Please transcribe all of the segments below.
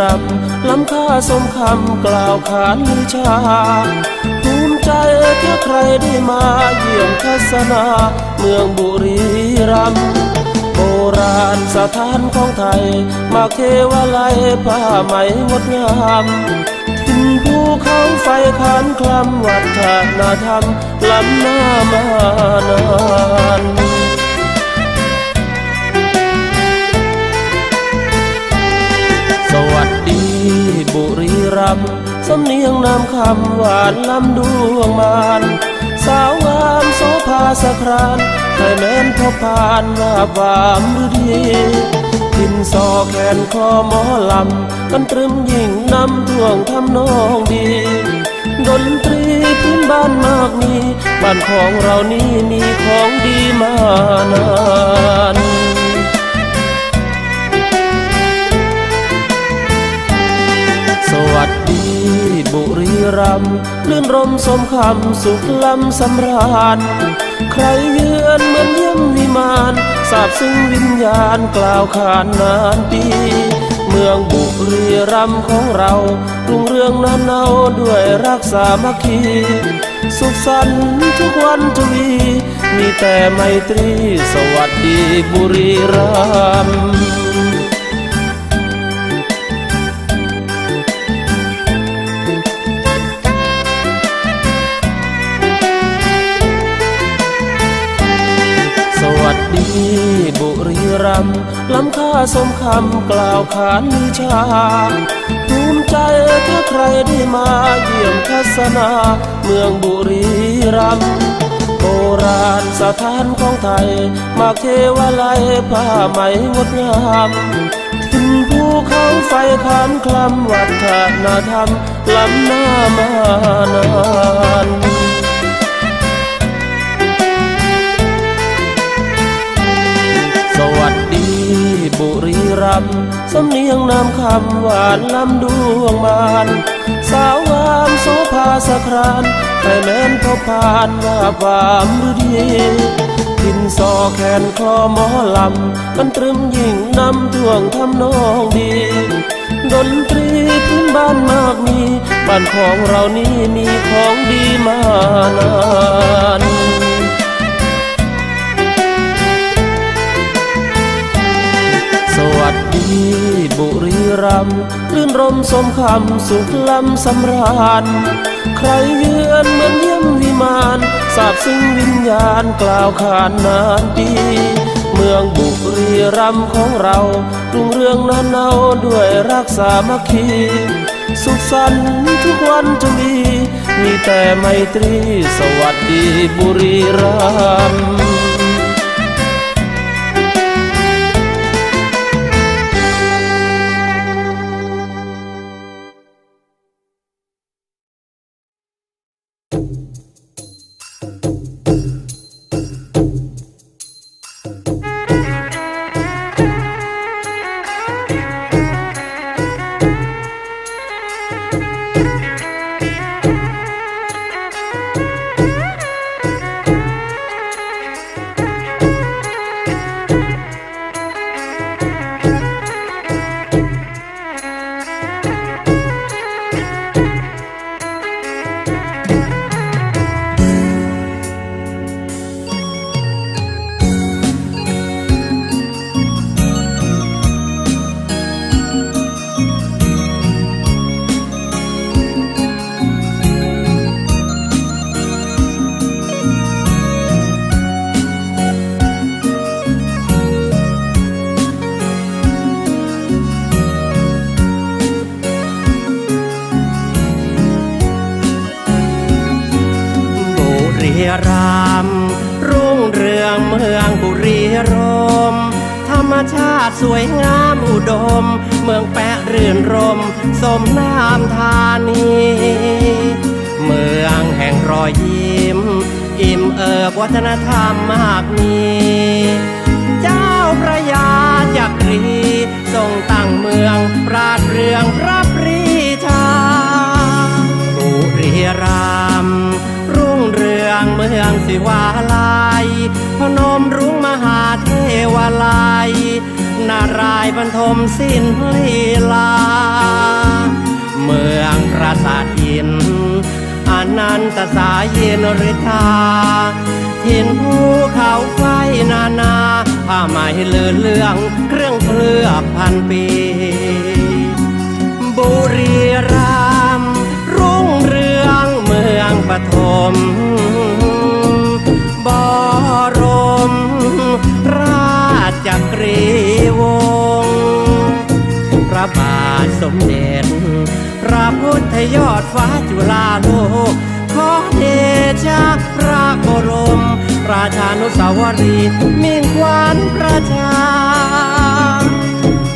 รัมย์ล้ำค่าสมคำกล่าวขานลือชาภูมิใจถ้าใครได้มาเยี่ยมทัศนา เมืองบุรีรัมย์โบราณสถานของไทย มาเทวาลัยผ้าไหมงดงามทินภูเขาไฟขานคลำวัฒนธรรมล้ำหน้ามานาน สดีบุรีรัมย์สำเนียงนามคำหวานลำดวงมานสาวงามโสภาสครานใครแม้นพบผ่านว่าบามฤดีทินซอแขนคอหมอลำกันตรึมยิ่งนำท่วงทำนองดีดนตรีพื้นบ้านมากมีบ้านของเรานี่มีของดีมานาน วัสดีบุรีรัมลื่นรมสมคำสุขลำสำราญ ใครเยือนเหมือนเยี่ยมวิมานสาบซึ้งวิญญาณกล่าวขานนานปี เมืองบุรีรัมของเรารุ่งเรืองนานเนาด้วยรักษามัคคี สุขสันต์ทุกวันทวี มีแต่ไมตรีสวัสดีบุรีรัมย์ รีรัมย์ล้ำค่าสมคำกล่าวขานลือชาภูมิใจถ้าใครได้มาเยี่ยมทัศนา เมืองบุรีรัมย์โบราณสถานของไทย มาเทวาลัยผ้าไหมงดงามทินภูเขาไฟขานคลำวัฒนธรรมล้ำหน้ามานาน บุรีรัมย์สำเนียงนามคำหวานลำดวงมานสาวงามโสภาสครานใครแม้นพบผ่านว่าบามฤดีกินซอแขนคอหมอลำกันตรึมยิ่งนำท่วงทำนองดีดนตรีพื้นบ้านมากมีบ้านของเรานี่มีของดีมานาน วัสดีบุรีรัมลื่นรมสมคำสุขลำสำราญ ใครเยือนเหมือนเยี่ยมวิมานสาบซึ้งวิญญาณกล่าวขานนานปีเมืองบุรีรัมของเรารุ่งเรืองนานเนาด้วยรักษามัคคี สุขสันต์ทุกวันจะมี มีแต่ไมตรีสวัสดีบุรีรัมย์ รีรัมรุ่งเรืองเมืองบุรีรมธรรมชาติสวยงามอุดม เมืองแปะรื่นรม สมนามธานี เมืองแห่งรอยยิ้ม อิ่มเอิบวัฒนธรรมมากมี เจ้าพระยาจักรี ทรงตั้งเมืองปราดเรืองพระ ยวาลัยพนมรุ้งมหาเทวาลัย นารายบรรทมสิ้นลีลา เมืองปราสาทหินอนันตสายเยนริธาหินภูเขาไฟนานาผ้าไหมเลือเลื่องเครื่องเคลือบพันปี บุรีรัมรุ่งเรืองเมืองปฐมาทสมเด็จพระพุทธยอดฟ้าจุฬาโลก ขอเดชะพระบรม ราชานุสาวรีย์มิ่งขวัญประชา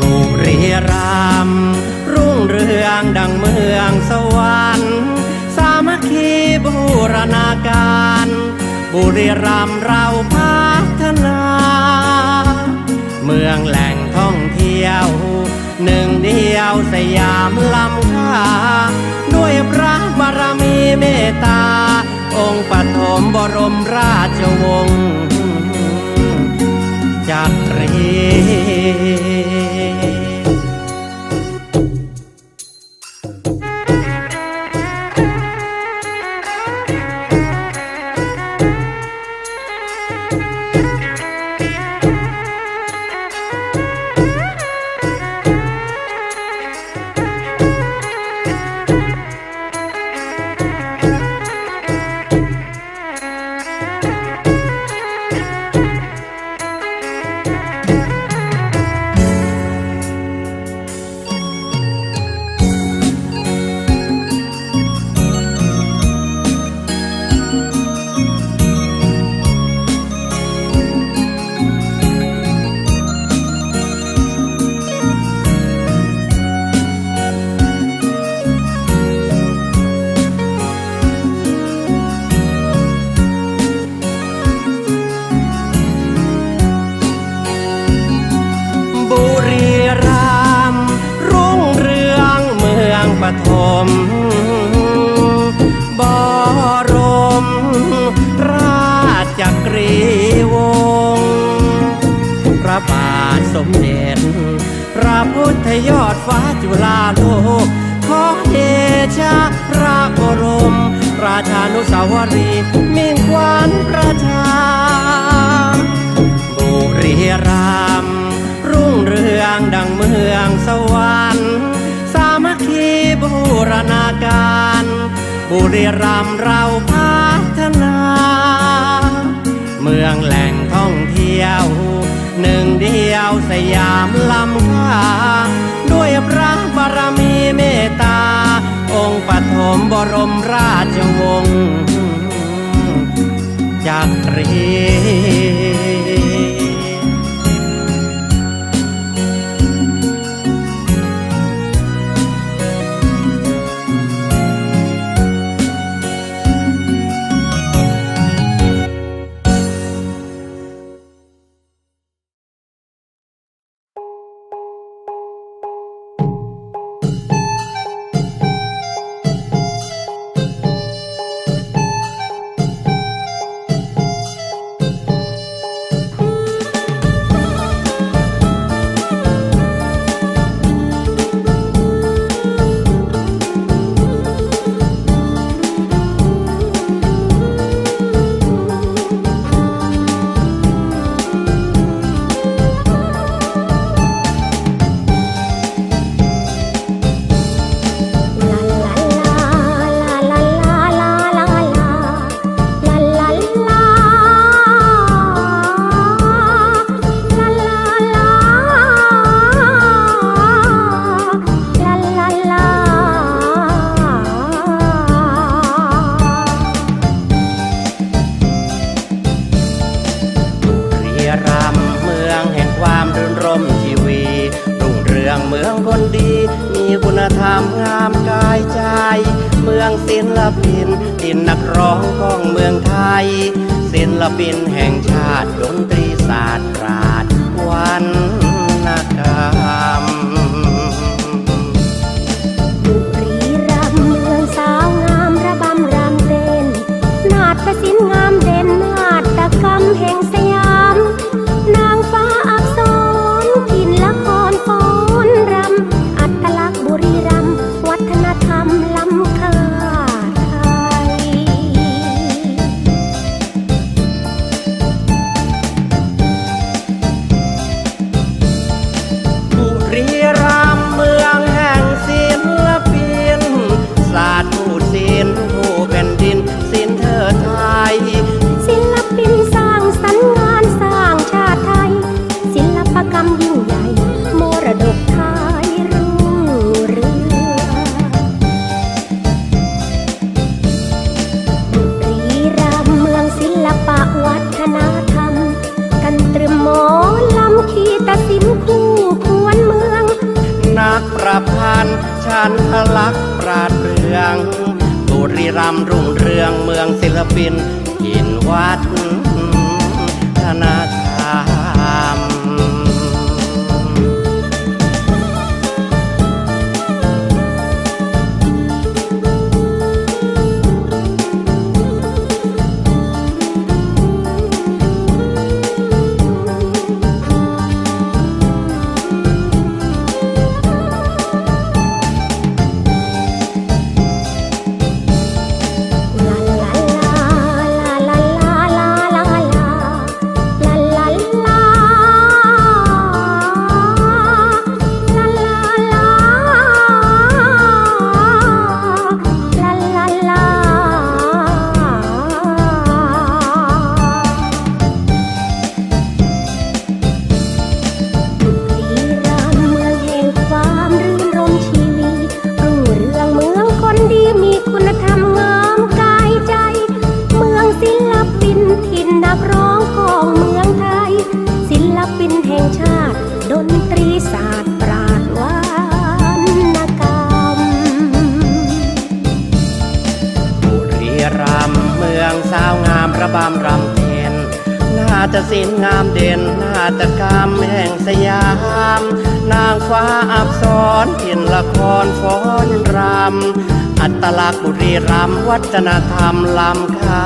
บุรีรัมย์รุ่งเรืองดังเมืองสวรรค์สามัคคีบูรณาการ บุรีรัมย์เราพัฒนา เมืองแหล่ง หนึ่งเดียวสยามลำค่าด้วยพระบารมีเมตตา องค์ปฐมบรมราชวงศ์จักรี มืองปฐมบรม ราชกรีวงพระบาทสมเด็จ พระพุทธยอดฟ้าจุฬาโลก ขอเดชะพระบรม ราชานุสาวรีย์มิ่งขวัญประชาบุรีรัมย์รุ่งเรืองดังเมืองสวรรค์ สามัคคี บูรณาการ บุรีรัมย์เราพัฒนา เมืองแหล่งท่องเที่ยว หนึ่งเดียวสยามลำค่า ด้วยพระบารมีเมตตา องค์ปฐมบรมราชวงศ์จักรี ศิลปินแห่งชาติดนตรีศาสตร์ปราดวัน องเมืองศิลปินหินวัดธนา สาวงามระบำรำเพนนาจะสินงามเด่นน่าจะกรรมแห่งสยาม นางฟ้าอับสรถิ่นละครฟ้อนรำ อัตลักษณ์บุรีรัมย์วัฒนธรรมลำคา